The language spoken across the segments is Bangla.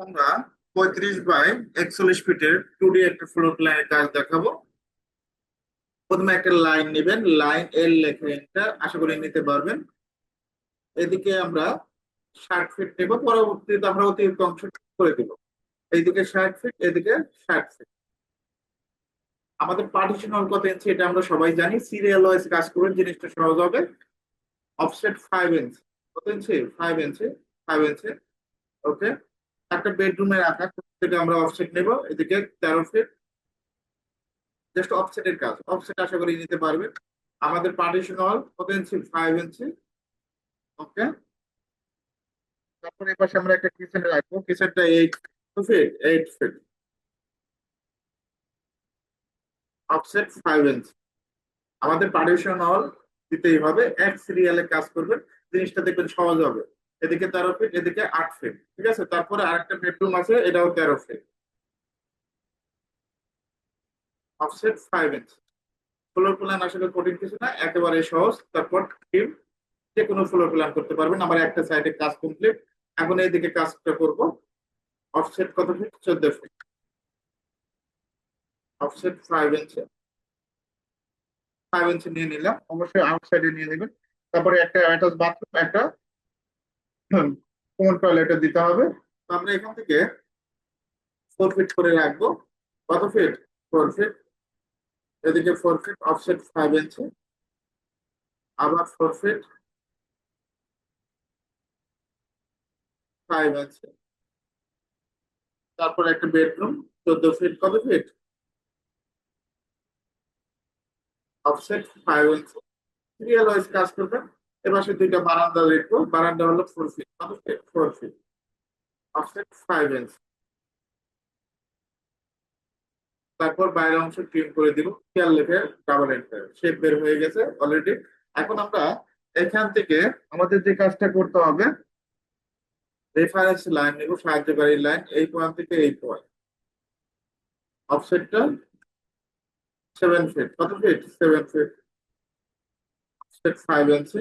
আমরা পঁয়ত্রিশ বাই একচল্লিশ ফিটের টু ডি একটা ফ্লোর প্ল্যানের কাজ দেখাবো। প্রথমে একটা লাইন নেবেন। লাইন এল লেখে এটা আশা করি নিতে পারবেন। এদিকে আমরা ষাট ফিট নেব। পরবর্তীতে আমরা অতিরিক্ত অংশ করে দিব। এইদিকে ষাট ফিট এদিকে ষাট ফিট আমাদের পার্টিশন কত ইঞ্চি এটা আমরা সবাই জানি। সিরিয়াল ওয়াইজ কাজ করবেন, জিনিসটা সহজ হবে। অফসেট ফাইভ ইঞ্চি কত ইঞ্চি ফাইভ ইঞ্চি ফাইভ ইঞ্চি ওকে একটা বেডরুমের আকার থেকে আমরা অফসেট নেব? এদিকে তেরো ফিট জাস্ট অফসেটের কাজ। অফসেট আশা করি নিতে পারবে। আমাদের পার্টিশন হল কত ইঞ্চি ফাইভ ইঞ্চি ওকে তারপরে এপাশে আমরা একটা কিচেন রাখব। কিচেনটা eight two feet eight feet offset five inch আমাদের পার্টিশন হল দিতেই হবে। এক সিরিয়ালে কাজ করবেন। জিনিসটা দেখবেন সহজ হবে। এদিকে তেরো ফিট এদিকে আট ফিট ঠিক আছে? তারপরে আরেকটা বেডরুম আছে, এটাও তেরো feet offset five inch floor plan আসলে কঠিন কিছু না, একেবারে সহজ। তারপর টিম যে কোনো ফ্লোর প্ল্যান করতে পারবেন। আমার একটা সাইডে কাজ কমপ্লিট এখন এইদিকে কাজটা করব। অফসেট কত ফিট চোদ্দ feet offset five inch five inch নিয়ে নিলাম। অবশ্যই আউটসাইডে নিয়ে নেবেন। তারপরে একটা অ্যাটাচ বাথরুম একটা কমন টয়লেটে দিতে হবে। তো আমরা এখান থেকে ফোর ফিট করে রাখব। কত ফিট ফোর ফিট এদিকে four feet offset five inch আবার ফোর ফিট ফাইভ ইঞ্চি তারপর একটা বেডরুম চোদ্দ ফিট কত feet offset five inch serial wise কাজ করবেন। এপাশে দুইটা বারান্দা লিখব বারান্দা হলো four feet four feet offset five inch তারপর বাইরের অংশ ট্রিম করে দিব। খেয়াল লেখে ডাবল এন্টার শেপ বের হয়ে গেছে অলরেডি এখন আমরা এখান থেকে আমাদের যে কাজটা করতে হবে রেফারেন্স লাইন নিব, সাহায্যকারী লাইন এই পয়েন্ট থেকে এই পয়েন্ট অফসেটটা সেভেন ফিট কত feet seven feet offset five inch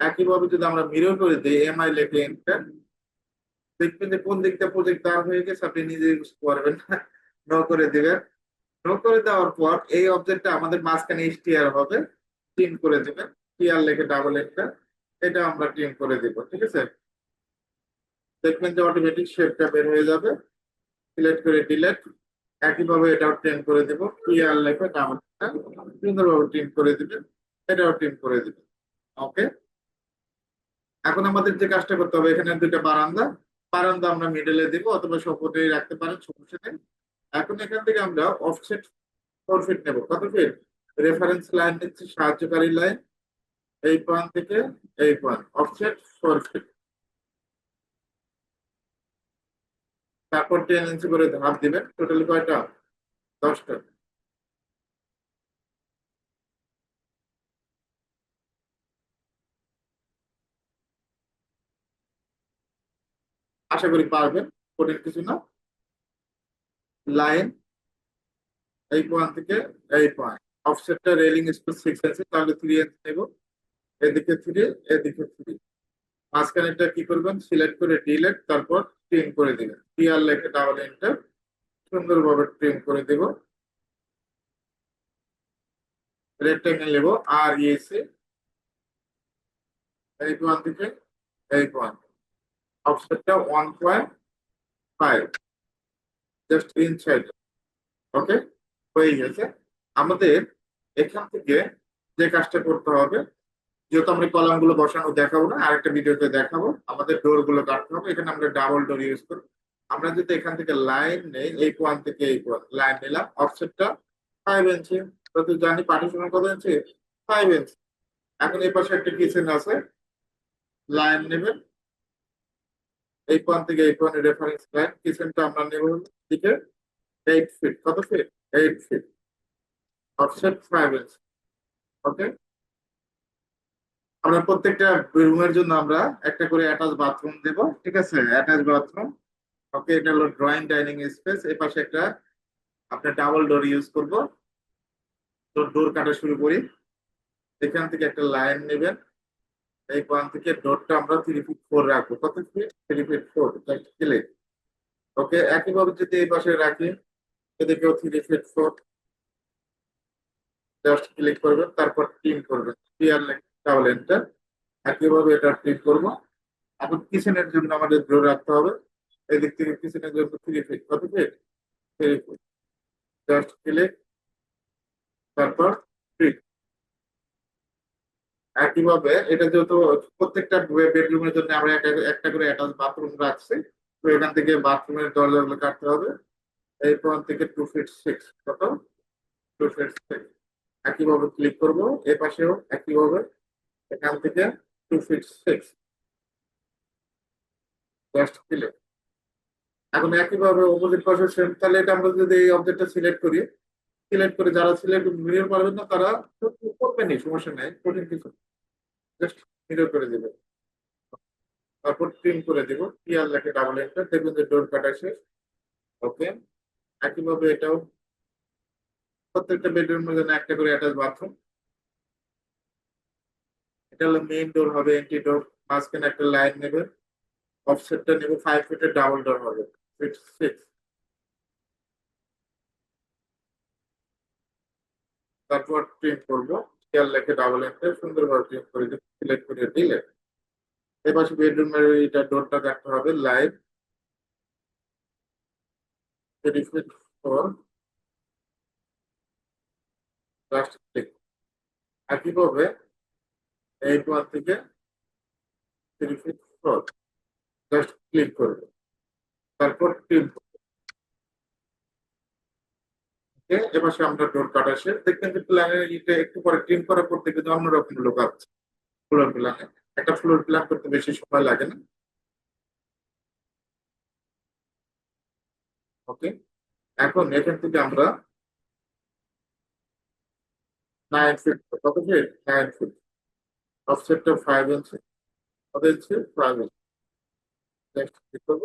একইভাবে যদি আমরা মিরর করে দিই এমআই লেখে এন্টার দেখবেন যে কোন দিকটা প্রজেক্ট দেওয়া হয়ে গেছে, আপনি নিজে ইউজ করবেন না। নো করে দিবেন। নো করে দেওয়ার পর এই অবজেক্টটা আমাদের মাঝখানে স্টিয়ার হবে টিম করে দিবেন। টিয়ার লেখে ডাবল এন্টার এটা আমরা টিম করে দিব, ঠিক আছে? দেখবেন যে অটোমেটিক শেপটা বের হয়ে যাবে। সিলেক্ট করে ডিলেট একইভাবে এটাও টিম করে দিব। লেখে ডাবল সুন্দরভাবে টিম করে দিবেন, এটাও টিম করে দিবেন। ওকে এখন আমাদের যে কাজটা করতে হবে, এখানে দুইটা বারান্দা। বারান্দা আমরা মিডলে দিব অথবা সপোর্টে রাখতে পারেন, সমস্যা নেই। এখন এখান থেকে আমরা অফসেট ফোর ফিট নেব। কত ফিট রেফারেন্স লাইন নিচ্ছি, সাহায্যকারী লাইন এই পয়েন্ট থেকে এই পয়েন্ট অফসেট ফোর ফিট তারপর টেন ইঞ্চি করে ধাপ দিবেন। টোটালি কয়টা? দশটা। আশা করি পারবেন কঠিন কিছু না। লাইন এই পয়েন্ট থেকে এই পয়েন্ট অফসেটটা রেলিং স্পেস সিক্স আছে, তাহলে থ্রি এন্স নেব। এদিকে থ্রি এদিকে থ্রি মাঝখানেটা কি করবেন? সিলেক্ট করে ডিলেট তারপর ট্রিম করে দিবেন। টিআর লেখে ডাবল এন্টার সুন্দরভাবে ট্রিম করে দেব। রেক্টাঙ্গেল নেব আর ইএসি এই পয়েন্ট থেকে এই point one point five just inside okay হয়ে গেছে। আমাদের এখান থেকে যে কাজটা করতে হবে, যেহেতু আমরা কলামগুলো বসানো দেখাবো না, আরেকটা ভিডিওতে দেখাবো। আমাদের ডোরগুলো কাটতে হবে। এখানে আমরা ডাবল ডোর ইউজ করব। আমরা যদি এখান থেকে লাইন নেই, এই পয়েন্ট থেকে এই পয়েন্ট লাইন নিলাম, অফসেটটা ফাইভ ইঞ্চি তো জানি পার্টিশন কত ইঞ্চি ফাইভ ইঞ্চি এখন এই পাশে একটা কিচেন আছে। লাইন নেবেন। এই পয়েন্ট থেকে এই পয়েন্টের রেফারেন্স লাইন কিচেনটা আমরা নেব দিকে? এইট ফিট কত feet eight feet offset five okay আমরা প্রত্যেকটা রুমের জন্য আমরা একটা করে অ্যাটাচ বাথরুম দেব, ঠিক আছে? অ্যাটাচ বাথরুম ওকে এটা হলো ড্রয়িং ডাইনিং স্পেস এই পাশে একটা আপনার ডাবল ডোর ইউজ করব। তো ডোর কাটা শুরু করি। এখান থেকে একটা লাইন নেবেন। এই পয়েন্ট থেকে ডটটা আমরা থ্রি ফিট ফোর রাখব। কত feet three feet four click okay একইভাবে যদি এই পাশে রাখি এদিকেও three feet four just click করবেন তারপর টিম করবেন ক্লিয়ার ডাবল এন্টার একইভাবে এটা ক্লিক করব। এখন কিচেনের জন্য আমাদের ড্র রাখতে হবে। এদিক থেকে কিচেনের জন্য থ্রি ফিট কত feet three feet just click তারপর একইভাবে এটা যেহেতু প্রত্যেকটা বেডরুমের জন্য আমরা একটা করে অ্যাটাচ বাথরুম রাখছি, তো এখান থেকে বাথরুমের দরজাগুলো কাটতে হবে। পয়েন্ট থেকে টু ফিট সিক্স কত? টু ফিট সিক্স একইভাবে ক্লিক করব, এ পাশেও একইভাবে, এখান থেকে two feet six just click এখন একইভাবে অপোজিট পাশে সেম তাহলে এটা আমরা যদি এই অবজেক্টটা সিলেক্ট করি সিলেক্ট করে যারা সিলেক্ট মিরর পারবেন না, তারা করবেনই সমস্যা নেই, কঠিন কিছু জাস্ট মিরর করে দেবে। তারপর ট্রিম করে দিব পিয়ার লেখে ডাবল এন্টার দেখবেন যে ডোর কাটা শেষ ওকে একইভাবে এটাও প্রত্যেকটা বেডরুমের জন্য একটা করে অ্যাটাচ বাথরুম এটা হলো মেইন ডোর হবে এন্ট্রি ডোর মাঝখানে একটা লাইন নেবে। অফসেটটা নেবে ফাইভ ফিটের ডাবল ডোর হবে। ফিট সিক্স তারপর প্রিন্ট করব। খেয়াল রেখে ডাবল এন্টার সুন্দরভাবে প্রিন্ট করে দিলে সিলেক্ট করে দিলে। এবার বেডরুমের এটা ডোরটা কাটতে হবে লাইভ তারপর ওকে এবার আমরা ডোর কাটা শেষ দেখবেন যে প্ল্যানের এটা একটু পরে ট্রিম করার পর দেখবেন যে অন্যরকম লোক আছে ফ্লোর প্ল্যানে একটা ফ্লোর প্ল্যান করতে বেশি সময় লাগে না। ওকে এখন এখান থেকে আমরা নাইন ফিট কত ফিট নাইন ফিট অফসেটটা ফাইভ ইঞ্চি কত ইঞ্চি ফাইভ ইঞ্চি নেক্সট করব?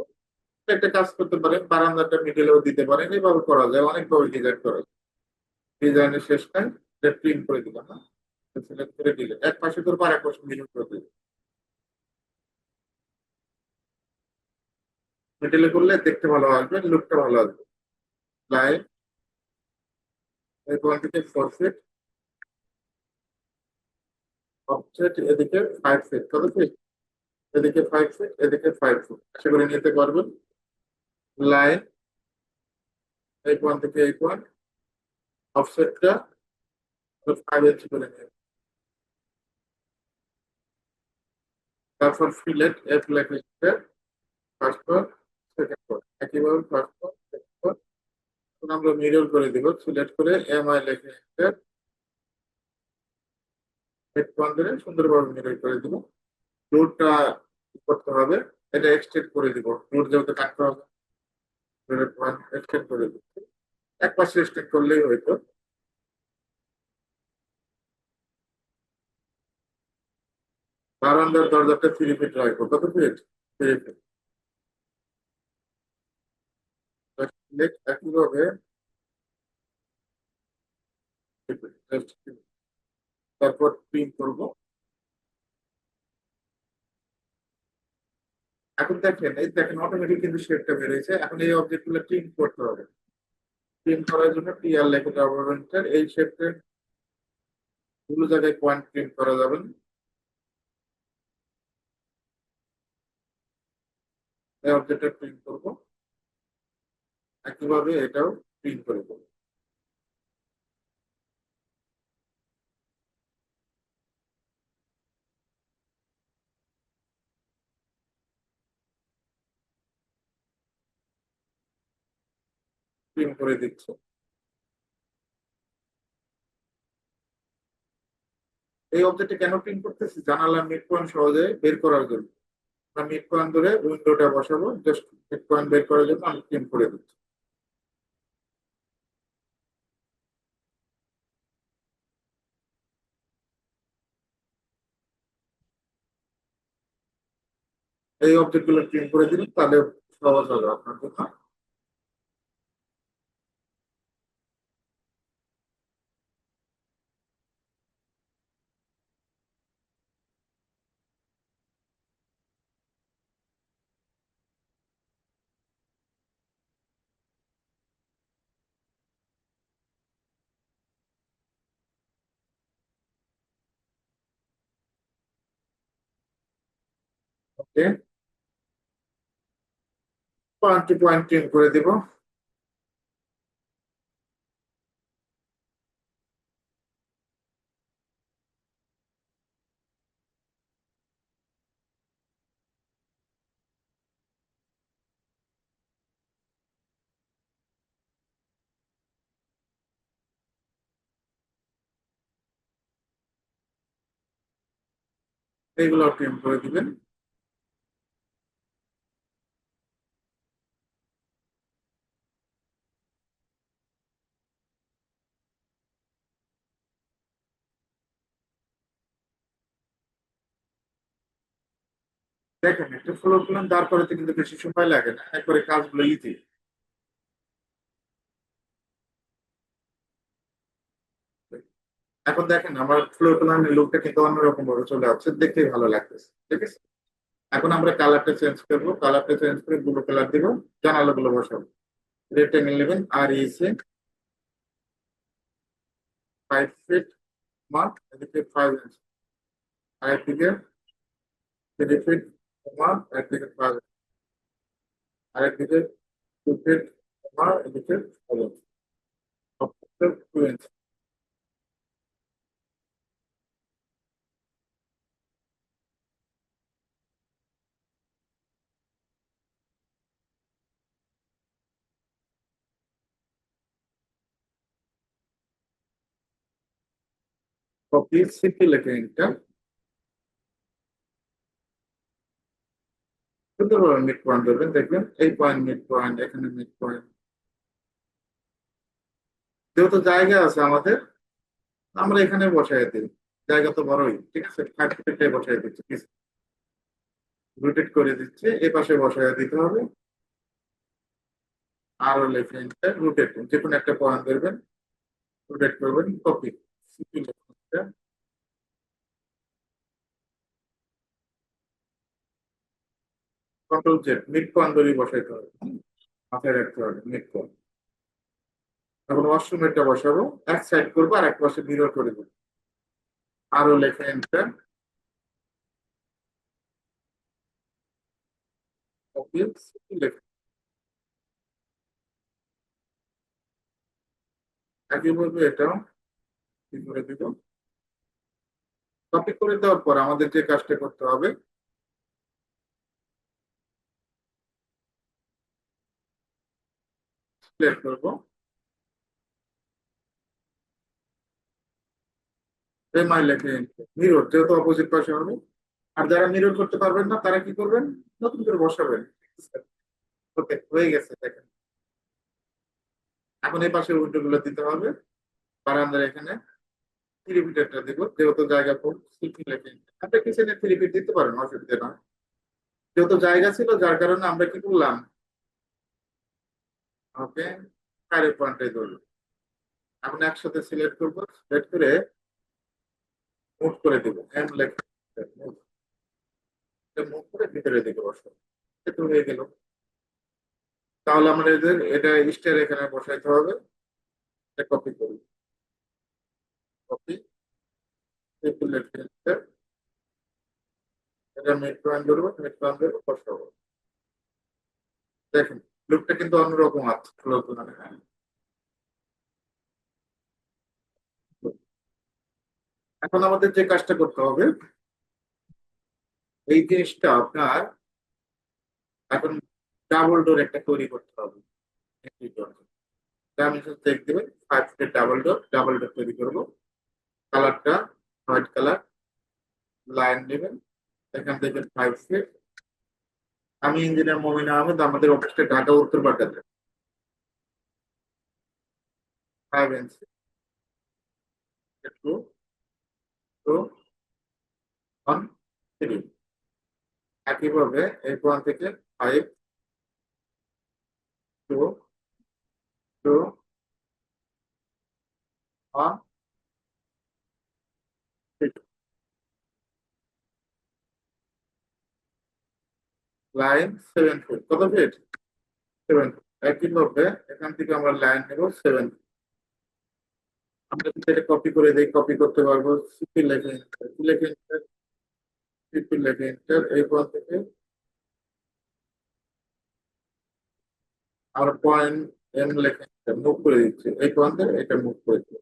একটা কাজ করতে পারেন বারান্দাটা মিডিলেও দিতে পারেন এভাবে করা যায়, অনেকভাবে ডিজাইন করা যায়। ডিজাইনের শেষটায় প্রিন্ট করে দিলাম না সিলেক্ট করে দিলে এক পাশে তোর আর এক পাশে মিডিল করে দিলে মিডিলে করলে দেখতে ভালো আসবে লুকটা ভালো আসবে। লাইন এরপর ফোর ফিট অফসেট এদিকে ফাইভ ফিট কত ফিট এদিকে ফাইভ ফিট এদিকে ফাইভ ফিট আশা করে নিতে পারবেন। এই পয়েন্ট থেকে এই পয়েন্ট অফসেটটা ফাইভ ইঞ্চি করে নিয়ে তারপর ফিলেট এফ লেখে ফার্স্ট পর সেকেন্ড পর একইভাবে ফার্স্ট পর সেকেন্ড পর আমরা মিরর করে দিব সিলেক্ট করে এম আই লেখে এন্টার হেড পয়েন্ট সুন্দরভাবে মিরর করে দিব। রুটটা করতে হবে, এটা এক্সটেন্ড করে দিব। রুট যেহেতু কাটতে হবে। এক করলেই হয়তো বারান্দার দরজাটা থ্রি ফিট রাখব কত ফিট থ্রি ফিট একইভাবে তারপর প্রিন্ট করব। এখন দেখেন, এই দেখেন অটোমেটিক কিন্তু শেপটা বেরিয়েছে এখন এই অবজেক্টগুলো প্রিন্ট করতে হবে। প্রিন্ট করার জন্য টিআর লেখা গভর্নমেন্টের এই শেপটা দুটো জায়গায় পয়েন্ট প্রিন্ট করা যাবে এই অবজেক্টটা প্রিন্ট করব। একইভাবে এটাও প্রিন্ট করে দেবো। প্রিন্ট করে দিচ্ছে এই অবজেক্টে কেন প্রিন্ট করতেছি? জানালার মিড পয়েন্ট সহজে বের করার জন্য। আমরা মিড পয়েন্ট ধরে উইন্ডোটা বসাবো জাস্ট মিড পয়েন্ট বের করার জন্য আমি প্রিন্ট করে দিচ্ছি। এই অবজেক্টগুলো প্রিন্ট করে দিন তাহলে সহজ হবে আপনার জন্য। Okay point two point trim করে দিব। এগুলো টিম করে দিবেন। দেখেন, একটা ফ্লোর প্ল্যান দাঁড় করাতে কিন্তু বেশি সময় লাগে না। একবারে কাজগুলো ইজি এখন দেখেন, আমার ফ্লোর প্ল্যানের লুকটা কিন্তু অন্যরকম ভাবে চলে আসছে। দেখতেই ভালো লাগতেছে, ঠিক আছে? এখন আমরা কালারটা চেঞ্জ করব। কালারটা চেঞ্জ করে ব্লু কালার দিব। জানালাগুলো বসাবো। রেক্টেঙ্গেল নেবেন আর ইসে ফাইভ ফিট মার্ক এদিকে ফাইভ ইঞ্চ আরেকদিকে থ্রি ফিট মার্ক একদিকে আরেকদিকে ফিট মার্ক এদিকে ইঞ্চ টু কপি সিপি লেখে এটা সুন্দরভাবে মিড পয়েন্ট ধরবেন দেখবেন এই পয়েন্ট মিড পয়েন্ট এখানে মিড পয়েন্ট যেহেতু জায়গা আছে আমাদের। আমরা এখানে বসাই দিই। জায়গা তো বড়ই, ঠিক আছে? ফাইভ ফিটে বসাই দিচ্ছি রোটেট করে দিচ্ছি, এই পাশে বসাই দিতে হবে। আরও লেখে রোটেট যে কোনো একটা পয়েন্ট ধরবেন রোটেট করবেন কপি সিপি লেখা কন্ট্রোল জেড মিড পয়েন্ট বসাইতে হবে। মাথায় রাখতে হবে মিড পয়েন্ট এখন ওয়াশরুমেরটা বসাবো, এক সাইড করব আর এক পাশে মিরর করে দেবো। আরও লেখা এন্টার। লেখা। একই বলব এটাও কি করে দিব? কপি করে দেওয়ার পর আমাদের যে কাজটা করতে হবে সিলেক্ট করব। মিরর যেহেতু অপোজিট পাশে হবে। আর যারা মিরর করতে পারবেন না, তারা কি করবেন? নতুন করে বসাবেন। ওকে, হয়ে গেছে, দেখেন। এখন এই পাশের উইন্ডো গুলো দিতে হবে। বারান্দার এখানে। থ্রি ফিটারটা দিব, যেহেতু জায়গা খুব সিপি লেখে আপনি কিচেনে থ্রি ফিট দিতে পারেন, অসুবিধা নয়। যেহেতু জায়গা ছিল, যার কারণে আমরা কি করলাম? ওকে চারের পয়েন্টটাই ধরলো। এখন একসাথে সিলেক্ট করব সিলেক্ট করে মুভ করে দিব এম লেখা। মুভ করে ভিতরে দিকে বসো, এটা হয়ে গেল। তাহলে আমাদের এটা স্টার এখানে বসাইতে হবে, এটা কপি করি কপি এটা মিড পয়েন্ট ধরবো মিড পয়েন্ট ধরবো, বসাবো। দেখেন লুকটা কিন্তু অন্যরকম হ্যাঁ। এখন আমাদের যে কাজটা করতে হবে, এই জিনিসটা আপনার এখন ডাবল ডোর একটা তৈরি করতে হবে। ডাইমেনশন চেক দেবেন five double door double door তৈরি করব। কালারটা হোয়াইট কালার লাইন নেবেন এখান থেকে ফাইভ ফিট আমি ইঞ্জিনিয়ার মমিন আহমেদ, আমাদের অফিসটা ঢাকা উত্তর পাঠাতে একটু টু ওয়ান থ্রি একইভাবে এই পয়েন্ট থেকে five two two one line seven foot কত ফিট সেভেন ফুট একইভাবে এখান থেকে আমরা লাইন নেব সেভেন ফুট আমরা এটা কপি করে দিই কপি করতে পারব। সিপি লেখে এন্টার লেখে এন্টার সিপি লেখে এন্টার এরপর থেকে আর পয়েন্ট এম লেখে মুখ করে দিচ্ছে। এই পয়েন্ট এটা মুখ করে দিচ্ছে।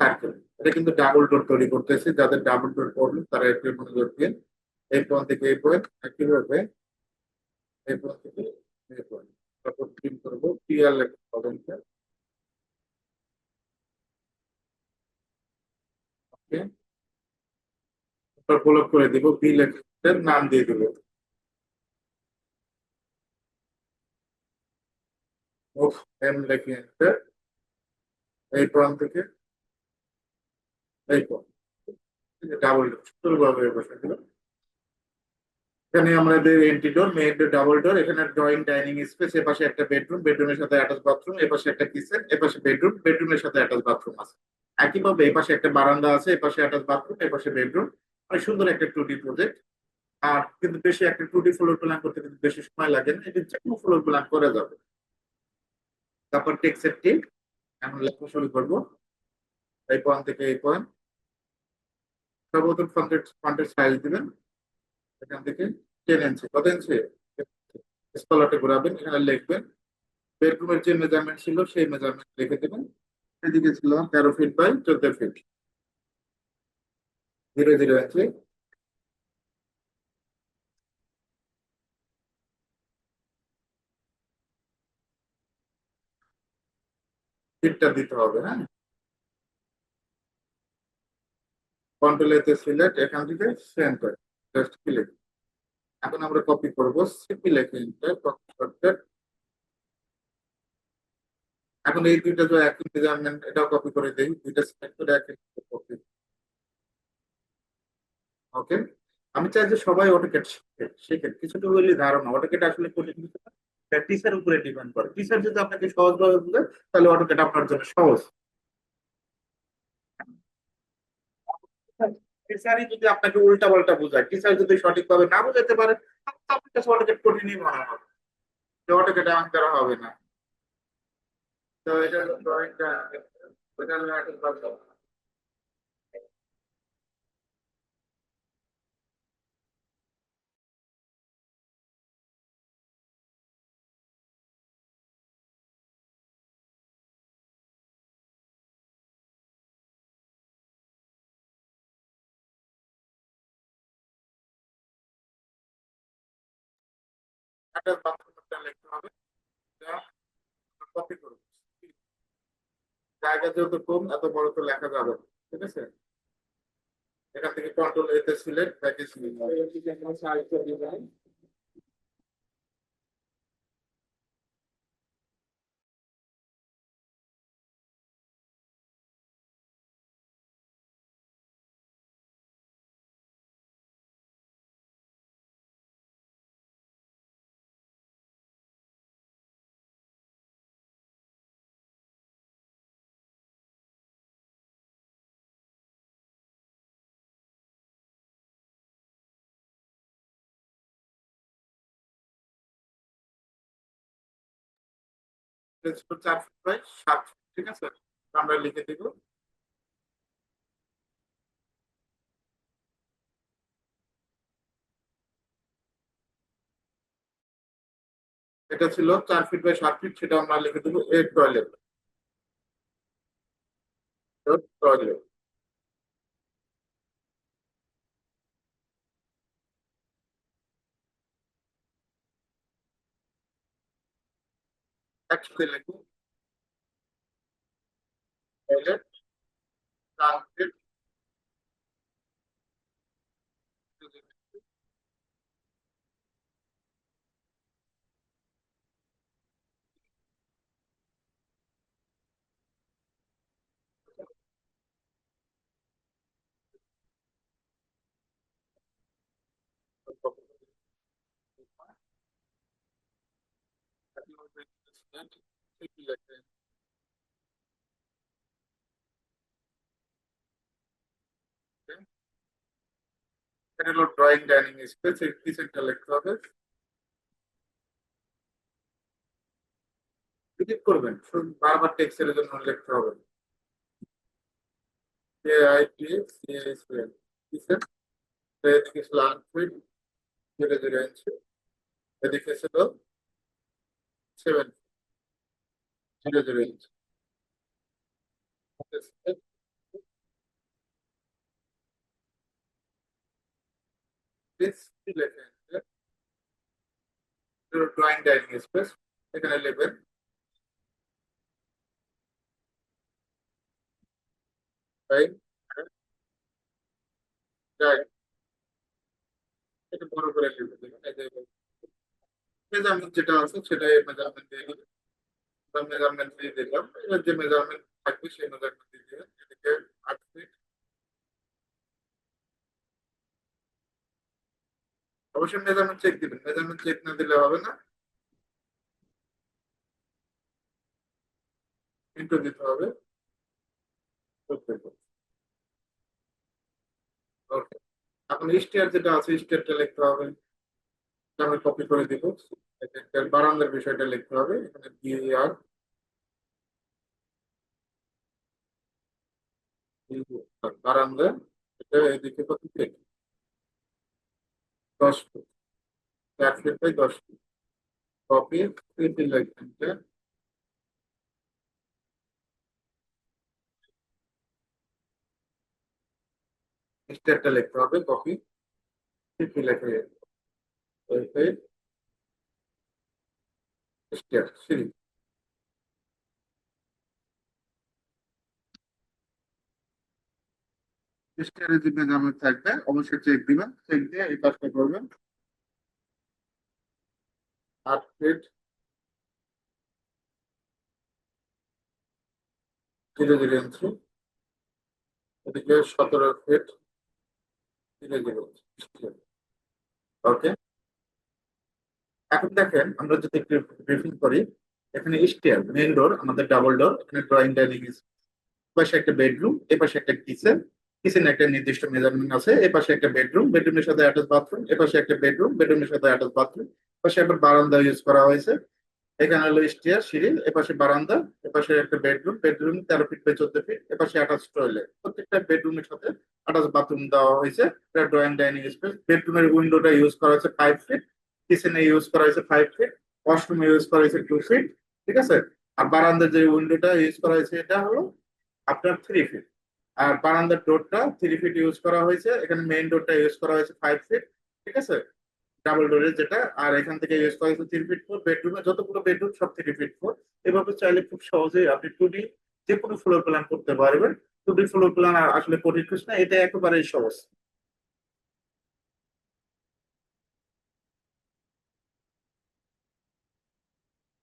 সার্কেল এটা কিন্তু ডাবল ডোর তৈরি করতেছে। যাদের ডাবল ডোর প্রবলেম তারা একটু মনোযোগ দিয়ে এই পয়েন্ট থেকে এই পয়েন্ট একইভাবে পয়েন্ট থেকে পয়েন্ট তারপর প্রিন্ট করব পিআর লেখা হবে। ওকে তারপর করে দিব বি লেখার নাম দিয়ে দিব এম লেখে enter এই পয়েন্ট থেকে এই পয়েন্ট ডাবল সুন্দরভাবে বসে দিল এখানে আমাদের entry door main door double door এখানে ড্রয়িং ডাইনিং স্পেস এ পাশে একটা বেডরুম বেডরুমের সাথে অ্যাটাচ বাথরুম এ পাশে একটা কিচেন এ পাশে বেডরুম বেডরুমের সাথে অ্যাটাচ বাথরুম আছে। একইভাবে এই পাশে একটা বারান্দা আছে এ পাশে অ্যাটাচ বাথরুম এ পাশে বেডরুম অনেক সুন্দর একটা টু ডি প্রজেক্ট আর কিন্তু বেশি একটা টু ডি ফ্লোর প্ল্যান করতে কিন্তু বেশি সময় লাগে না এটা যে কোনো ফ্লোর প্ল্যান করা যাবে। তারপর টেক্সের টিক এখন লেখা শুরু করব। এই পয়েন্ট থেকে এই পয়েন্ট সর্বপ্রথম ফন্টের ফন্টের সাইজ দিবেন। এখান থেকে টেন ইঞ্চি কত ইঞ্চি স্কলারটা ঘোরাবেন, এখানে লিখবেন। বেডরুমের যে মেজারমেন্ট ছিল, সেই মেজারমেন্ট লিখে দেবেন। এদিকে ছিল তেরো ফিট বাই চোদ্দ ফিট ধীরে ধীরে আছে। ফিটটা দিতে হবে হ্যাঁ? কন্ট্রোল এতে সিলেক্ট এখান থেকে সেন্টার জাস্ট ক্লিক এখন আমরা কপি করব সিপি লেখে এন্টার কপি করতে। এখন এই দুইটা যে একই মেজারমেন্ট এটাও কপি করে দেই, দুইটা সিলেক্ট করে একই কপি ওকে আমি চাই যে সবাই অটোকেট শিখে শিখে। কিছুটা হইলে ধারণা অটোকেট আসলে কঠিন কিছু না উপরে ডিপেন্ড করে। টিচার যদি আপনাকে সহজভাবে বুঝে তাহলে অটোকেট আপনার জন্য সহজ। টিচারই যদি আপনাকে উল্টা পাল্টা বোঝায় টিচার যদি সঠিকভাবে না বোঝাতে পারে আপনার কাছে অটোকেট কঠিনই মনে হবে। যে অটোকে এমন করা হবে না। তো এটা ড্রয়িংটা একটা বাথরুমটা লিখতে হবে কপি করব। জায়গা যেহেতু কম, এত বড় তো লেখা যাবে ঠিক আছে? এখান থেকে কন্ট্রোল এতে সিলেক্ট ব্যাকে সিলেক্ট চার ফুট বাই সাত ফুট ঠিক আছে? আমরা লিখে দিব। এটা ছিল চার ফিট বাই সাত ফিট সেটা আমরা লিখে দেবো এর টয়লেট টয়লেট একসাথে লিখব টয়লেট চার ফিট এটা হলো ড্রয়িং ডাইনিং স্পেস এই কিচেনটা লিখতে হবে এডিট করবেন শুধু বারবার টেক্সটের জন্য লিখতে হবে K I T C S L kitchen এদিকে ছিল আট ফিট ধীরে ধীরে ইঞ্চি এদিকে ছিল seven Zero zero inch drawing dining space এখানে লিখবেন right? Right. এটা বড় করে লিখে দেবেন এই যে মেজারমেন্ট যেটা আছে সেটাই মেজারমেন্ট মেজারমেন্ট দিয়ে দিলাম, এবার যে মেজারমেন্ট থাকবে সেই মেজারমেন্ট দিয়ে দিবেন এদিকে আট ফিট অবশ্যই মেজারমেন্ট চেক দিবেন। মেজারমেন্ট চেক না দিলে হবে না। ইন্টু দিতে হবে। ওকে এখন স্টেয়ার যেটা আছে স্টেয়ারটা লিখতে হবে। আমি কপি করে দিব। বারান্দার বিষয়টা লিখতে হবে, এখানে বিআর বারান্দা এদিকে দশ চার দশ কপি স্টেয়ারটা লিখতে হবে কপি ফিট স্টেয়ার সিঁড়ি স্টেয়ারের যে মেজারমেন্ট থাকবে অবশ্যই চেক দিবেন চেক দিয়ে এই কাজটা করবেন আট ফিট জিরো জিরো ইঞ্চি এদিকে সতেরো ফিট জিরো জিরো ওকে এখন দেখেন, আমরা যদি একটু ব্রিফিং করি, এখানে স্টেয়ার মেইন ডোর আমাদের ডাবল ডোর এখানে ড্রয়িং ডাইনিং পাশে একটা বেডরুম এ পাশে একটা কিচেন কিচেন একটা নির্দিষ্ট মেজারমেন্ট আছে এ পাশে একটা বেডরুম বেডরুমের সাথে অ্যাটাচ বাথরুম এ পাশে একটা বেডরুম বেডরুমের সাথে অ্যাটাচ বাথরুম পাশে একটা বারান্দা ইউজ করা হয়েছে, এখানে হলো স্টেয়ার সিঁড়ি এপাশে বারান্দা এপাশে একটা বেডরুম বেডরুম তেরো ফিট বাই চোদ্দ ফিট এপাশে অ্যাটাচ টয়লেট প্রত্যেকটা বেডরুমের সাথে অ্যাটাচ বাথরুম দেওয়া হয়েছে, এটা ড্রয়িং ডাইনিং স্পেস বেডরুমের উইন্ডোটা ইউজ করা হয়েছে ফাইভ ফিট কিচেনে ইউজ করা হয়েছে ফাইভ ফিট ওয়াশরুমে ইউজ করা হয়েছে টু ফিট ঠিক আছে? আর বারান্দার যে উইন্ডোটা ইউজ করা হয়েছে, এটা হলো আপনার থ্রি ফিট আর বারান্দার ডোরটা থ্রি ফিট ইউজ করা হয়েছে, এখানে মেইন ডোরটা ইউজ করা হয়েছে ফাইভ ফিট ঠিক আছে? ডাবল ডোরের যেটা, আর এখান থেকে ইউজ করা হয়েছে থ্রি ফিট ফোর বেডরুমে যতগুলো বেডরুম সব থ্রি ফিট ফোর এভাবে চাইলে খুব সহজেই আপনি টু ডি যে কোনো ফ্লোর প্ল্যান করতে পারবেন। টু ডি ফ্লোর প্ল্যান আসলে কঠিন কিছু না, এটা একেবারেই সহজ।